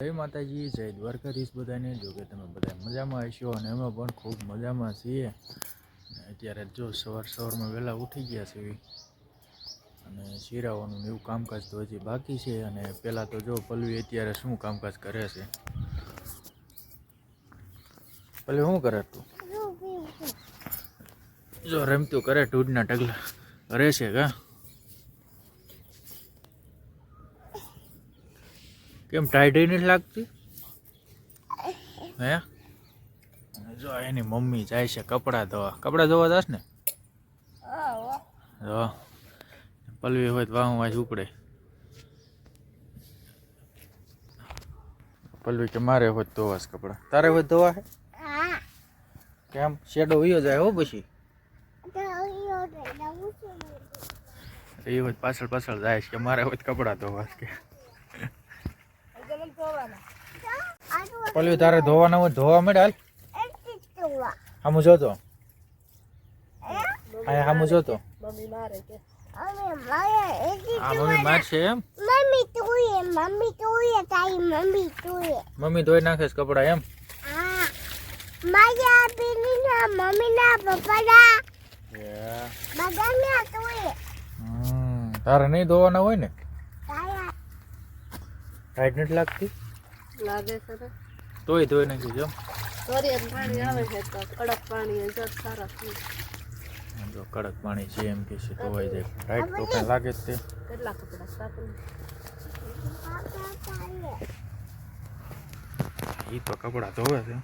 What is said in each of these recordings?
જય માતાજી જય દ્વારકાધીશ બધાને. જો કે તમે બધા મજામાં હશો અને અમે પણ ખૂબ મજામાં છીએ. અત્યારે જો સવાર સવારમાં વહેલા ઉઠી ગયા છીએ અને શીરાઓનું એવું કામકાજ તો હજી બાકી છે. અને પહેલાં તો જો પલ્લવી અત્યારે શું કામકાજ કરે છે? પલ્લવી શું કરે તું? જો રમતું કરે ટૂડના ઢગલા. કરે છે કા? કેમ ટાઈટ નથી લાગતી? હે? જો એની મમ્મી જાય છે કપડાં ધોવા. કપડાં ધોવા જાસ ને? પલવી હોય તો વાહ વાંચ ઉપડે. પલવી કે મારે હોય ધોવાસ કપડાં. તારે હોય ધોવા હે કેમ? શેડો વયો જાય હો પછી. એ હોય પાછળ પાછળ જાય છે કે મારે હોય કપડાં ધોવાસ કે? પલવી તારે ધોવાના હોય ધોવા મળે હાલ. આમ જોતો. અહીંયા આમ જોતો. મમ્મી મારે કે. મમ્મી ધોઈ નાખે કપડા એમ? માયા પેલી ના મમ્મી ના પપ્પા ના બધા તારે નહીં ધોવાના હોય ને? ટાઈટ નથી લાગતી? લાગે છે તોય ધોઈ નાખી જો. પાણી આવે છે તો કડક પાણી સારા જો કડક પાણી છે એમ કે છે ધોવાઈ જાય. રાઈટ તો કઈ લાગે જ તે. કેટલા કપડા સાપું એ તો કપડાં ધોવે છે.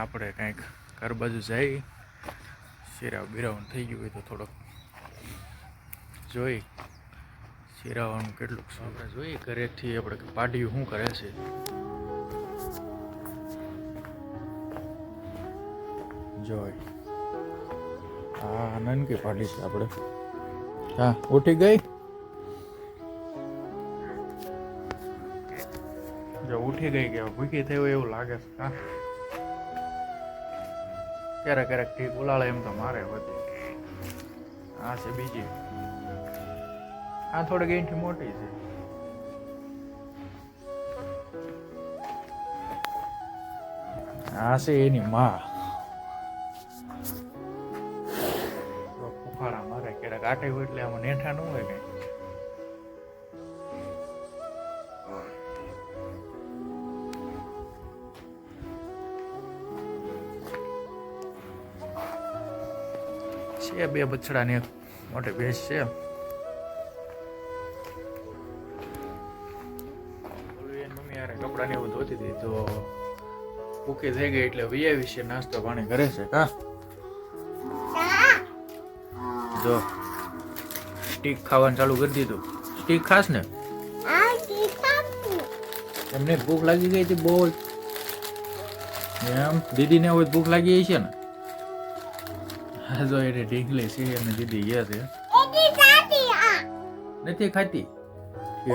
આપણે કંઈક ઘર બાજુ જઈ શેરાવ બિરાવ થઈ ગયું હોય તો થોડોક જોઈ. શિરાવાનું કેટલુંક આપણે જોઈએ ઘરેથી આપણે પાડ્યું શું કરે છે? જોય. હા નનકી પાડી છે આપણે. હા, ઉઠી ગઈ? જો ઉઠી ગઈ કે ભૂખી થઈ હોય એવું લાગે છે. હા. ક્યારેક ક્યારેક ઠીક ઉલાળે એમ તો મારે હોતી આ છે બીજી. આ થોડીક એનથી મોટી છે. આ છે એની માં. ફુફાડા મારે ક્યારેક આટે હોય એટલે આમાં નેઠા ન હોય કઈ છે બે બછડાની એક મોટી ભેંસ છે. હતી તો ભૂખી થઈ ગઈ એટલે વૈયા વિશે નાસ્તો પાણી કરે છે કા? જો સ્ટીક ખાવાનું ચાલુ કરી દીધું. સ્ટીક ખાસ ને? એમને ભૂખ લાગી ગઈ હતી બહુ. એમ દીદીને હોય ભૂખ લાગી ગઈ છે ને? હા જો એટલે ઢીંગલી છે અને દીદી ગયા છે. નથી ખાતી? કે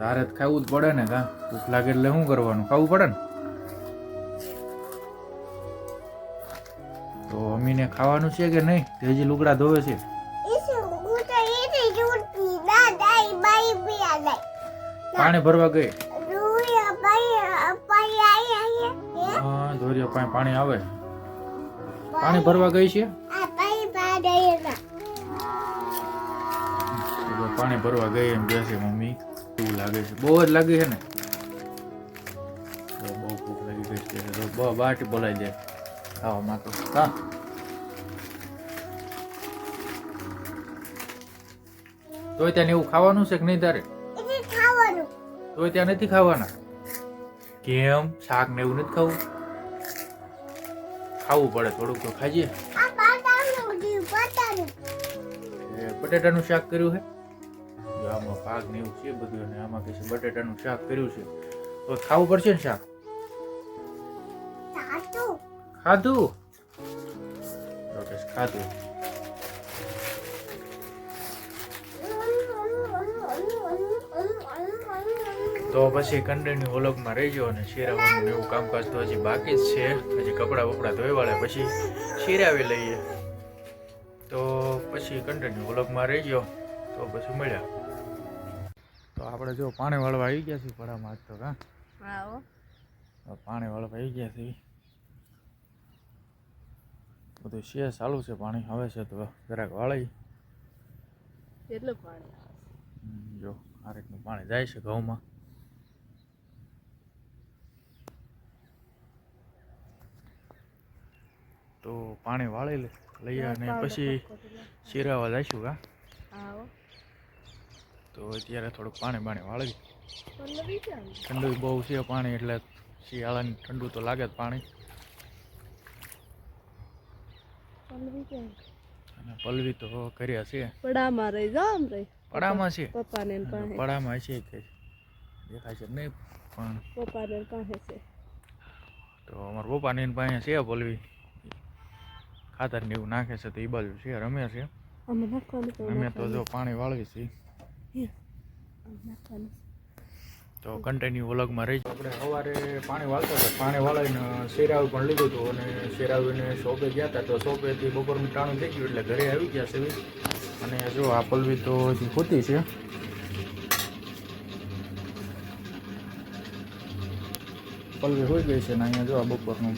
તારે જ ખાવું જ પડે ને કા ભૂખ લાગે એટલે શું કરવાનું? ખાવું પડે ને? તો અમીને ખાવાનું છે કે નહીં? તે હજી લુગડા ધોવે છે. પાણી ભરવા ગઈ? હે ધોરિયા પાસે પાણી આવે. પાણી ભરવા ગઈ છે? પાણી ભરવા ગઈ એમ બેસે મમ્મી. એવું લાગે છે. બહુ જ લાગે છે ને? તો બહુ ભૂખ લાગી ગઈ છે. બહુ બાટી બોલાઈ જાય. ખાવામાં તો હા. તોય ત્યાં એવું ખાવાનું છે કે નહીં તારે? ખાવાનું. તોય ત્યાં નથી ખાવાના? કેમ? શાક ને એવું નથી ખાવું? ખાવું પડે થોડુંક તો ખાજે આ બાટાનું દી બાટાનું એ બટેટાનું શાક કર્યું છે જો આમાં પાક ને એવું છે બધું અને આમાં કહે છે બટેટાનું શાક કર્યું છે. તો ખાવું પડશે ને શાક? ખાધું. તો કે ખાધું. તો પછી કન્ટિન્યુ વ્લોગમાં રહેજો અને શેરાવવાનું એવું કામકાજ તો હજી બાકી જ છે. હજી કપડાં બપડા ધોઈ વાળે પછી શેરાવી લઈએ. તો પછી કન્ટિન્યુ વ્લોગમાં રહેજો. તો પછી મળ્યા. આપણે જો પાણી વાળવા આવી ગયા છીએ પડામાં આજ તો હા. પાણી વાળવા આવી ગયા છીએ. બધું છે ચાલુ છે પાણી. હવે છે તો જરાક વાળી. કેટલું પાણી જો આ રીતનું પાણી જાય છે ઘઉંમાં. તો પાણી વાળી લઈએ અને પછી શિરાવા જઈશું કા હો. તો અત્યારે થોડુંક પાણી બાણી વાળવી. ઠંડુ બહુ છે પાણી એટલે શિયાળાની ઠંડુ તો લાગે જ પાણી. અને પલવી તો કર્યા છે. પડામાં રહી આમ રહી પડામાં છે? પપ્પાને પાસે પડામાં છે કે દેખાય છે નહીં પણ પપ્પાને પાસે છે. તો અમારા પપ્પાને પાસે છે પલવી ખાતર ને એવું નાખે છે તો એ બાજુ છે રમે છે. અમે તો જો પાણી વાળવી છીએ તો કન્ટિન્યુ વ્લોગમાં રહી આપણે સવારે પાણી વાળતા હતા. પાણી વાળીને શેરાવ પણ લીધું હતું અને શેરાવીને શોપે ગયા હતા. તો શોપેથી બપોરનું ટાણું થઈ ગયું એટલે ઘરે આવી ગયા છે. અને જો આ પલવી તો હજી ખોટી છે. પલવી હોઈ ગઈ છે ને અહીંયા જો આ બપોરનું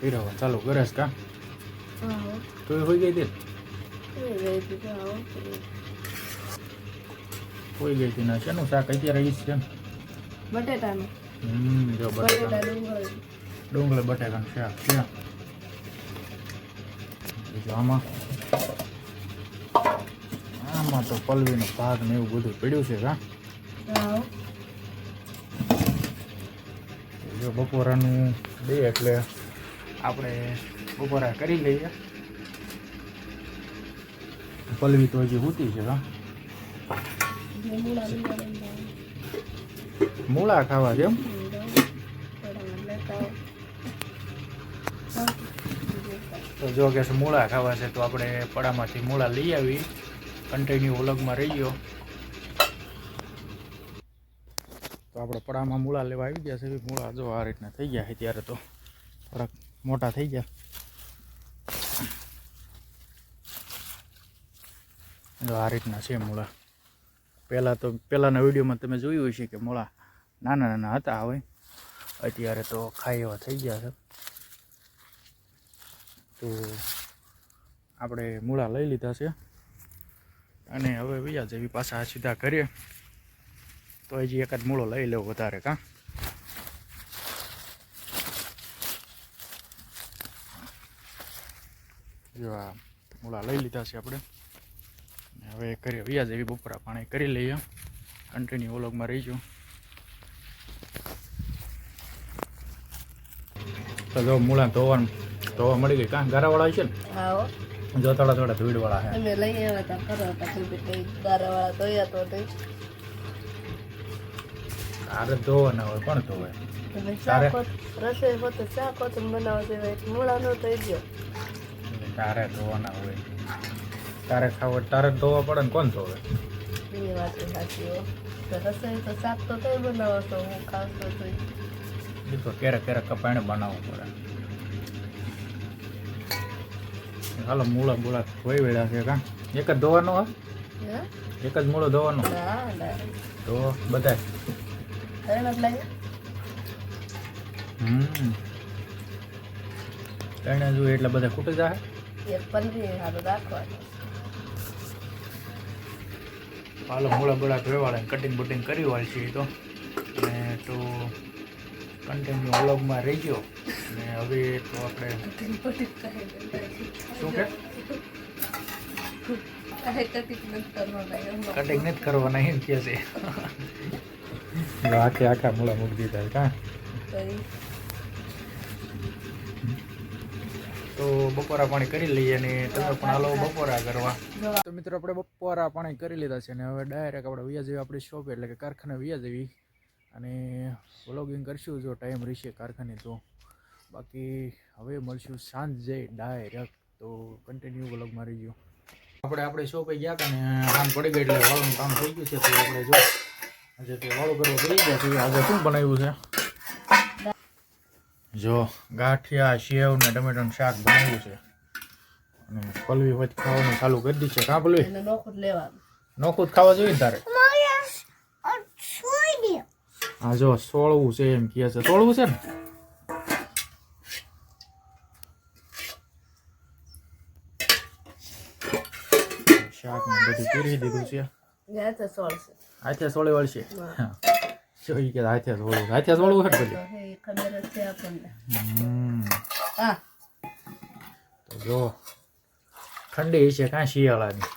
ફેરવવા ચાલુ કરે છે કા? હા. તો એ હોઈ ગઈ હતી હા હો ગઈ હતી ને શેનું શાક અત્યારે ઈ છે બટેટાનું. હમ જો બટેટા ડુંગળી. ડુંગળી શાક છે. આમાં આમાં તો પલવીનો ભાગ ને એવું બધું પડ્યું છે હા. જો બપોરાનું દે એટલે આપણે બપોરા કરી લઈએ. પલવી તો હજી ઉતી છે લીમડા મૂળા ખાવા છે એમ? તો જો કે મૂળા ખાવા છે, તો આપણે પડામાંથી મૂળા લઈ આવી. કન્ટિન્યુ ઓલગમાં રહી ગયો તો આપણે પડામાં મૂળા લેવા આવી ગયા છે મૂળા જો આ રીતના થઈ ગયા છે ત્યારે તો થોડાક મોટા થઈ ગયા. જો આ રીતના છે મૂળા. પહેલાં તો પહેલાંના વિડીયોમાં તમે જોયું હશે કે મૂળા નાના નાના હતા હવે. અત્યારે તો ખાઈ એવા થઈ ગયા છે. તો આપણે મૂળા લઈ લીધા છે. અને હવે બીજા જેવી પાછા સીધા કરીએ. તો હજી એકાદ મૂળો લઈ લેવો વધારે કાં. જો આ મૂળા લઈ લીધા છે આપણે. હવે કરીએ વ્યાજ એવી બપોરા પાણી કરી લઈએ. કન્ટિન્યુ ઓલોગમાં રહીશું. તો જો મૂળા ધોવાનું ધોવા મળી ગઈ કાં ગારાવાળા છે ને? જો થોડા થોડા ધૂળવાળા છે અમે લઈ આવ્યા હતા કરો હતા ગારાવાળા ધોયા તો તારે ધોવાના હોય પણ ધોવે? તારે? રસોઈ હોત ચા ને બનાવવા દેવાય મૂળા નો થઈ ગયો તારે ધોવાના હોય. તારે ખાવ તારે ધોવા પડે ને કોણ ધોવે? એ વાત સાચી હો. તો રસોઈ તો શાક તો કઈ બનાવો છો હું ખાસ તો. થઈ એ તો ક્યારેક ક્યારેક કપાઈને બનાવવું પડે? હાલો મૂળા મૂળા કોઈ વેળા છે કા? એક જ ધોવાનો હા? એક જ મૂળો ધોવાનો? હા તો બધા હમ. તેને જો એટલે બધા ખૂટી જાય એક પંદરી સારું રાખવાનું. હાલો મૂળા બળા ધોવાળે કટિંગ બટિંગ કરી એ તો. અને તો કન્ટિન્યુ વ્લોગમાં રહી ગયો અને હવે તો આપણે શું કે? કટિંગ નથી કરવાના એમ કે છે. આખે આખા મૂળા મૂકી દીધા કાં? તો બપોરા પાણી કરી લઈએ અને તમે પણ હાલો બપોરા કરવા. તો મિત્રો આપણે બપોરા પાણી કરી લીધા છે અને હવે ડાયરેક્ટ આપણે વ્યાજ જેવી આપણી શોપ એટલે કે કારખાને વ્યાજ જેવી. અને વ્લોગિંગ કરશું જો ટાઈમ રહેશે કારખાને તો. બાકી હવે મળશું સાંજે ડાયરેક્ટ તો કન્ટિન્યુ વ્લોગ મારી ગયો આપણે આપણે શોપે ગયા હતા ને આમ પડી ગઈ એટલે વાળું કામ થઈ ગયું છે તો આપણે જો આજે તે વાળું કરવા કરી ગયા છે આજે શું બનાવ્યું છે? જો ગાંઠિયા સેવ ને ટમેટાનું શાક બનાવ્યું છે. અને પલવી વચ્ચે ખાવાનું ચાલુ કરી દીધું છે. કાં પલવી? નોખું જ લેવાનું. નોખું ખાવા જોઈએ ને તારે? હા જો સોળવું છે એમ કહે છે. સોળવું છે ને? શાક ને બધું પીરી દીધું છે. હાથે સોળી વળશે હા. જો ઈ કે હાથે સોળવું હાથે છે એ ખબર જ છે આપણને હા. તો જો ઠંડી છે કાં શિયાળાની.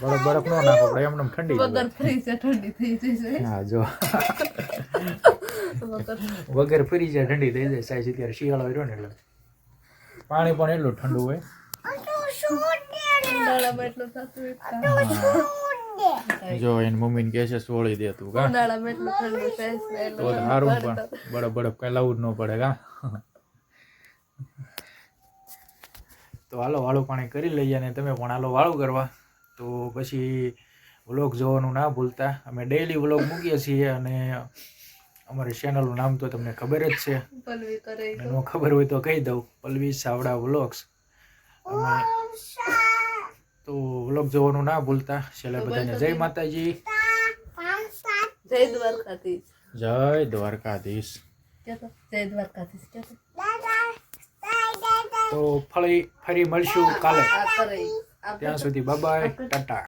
બરફ બરફ નો નાખો પડે એમને ઠંડી વગર ફ્રી છે ઠંડી થઈ જશે. હા જો. વગર વગર ફરી જાય ઠંડી થઈ જાય સાહેબ અત્યારે શિયાળો રહ્યો ને એટલે. પાણી પણ એટલું ઠંડુ હોય. જો એની મમ્મીને કહે છે સોળી દે તું કા? તો સારું પણ બરફ બરફ કઈ લાવવું જ ન પડે કા? તો હાલો વાળું પાણી કરી લઈએ અને તમે પણ હાલો વાળું કરવા. તો પછી વ્લોગ જોવાનું ના ભૂલતા. અમે ડેઈલી વ્લોગ મૂકીએ છીએ અને અમારી ચેનલનું નામ તો તમને ખબર જ છે. પલવી કરે અને ન ખબર હોય તો કહી દઉં. પલ્વી સાવડા વ્લોગ્સ. અમે તો વ્લોગ જોવાનું ના ભૂલતા. છેલ્લા બધાને જય માતાજી. જય દ્વારકાધીશ. જય દ્વારકાધીશ. જય દ્વારકાધીશ તો? ફરી ફરી મળશું કાલે. ત્યાં સુધી બાય ટાટા.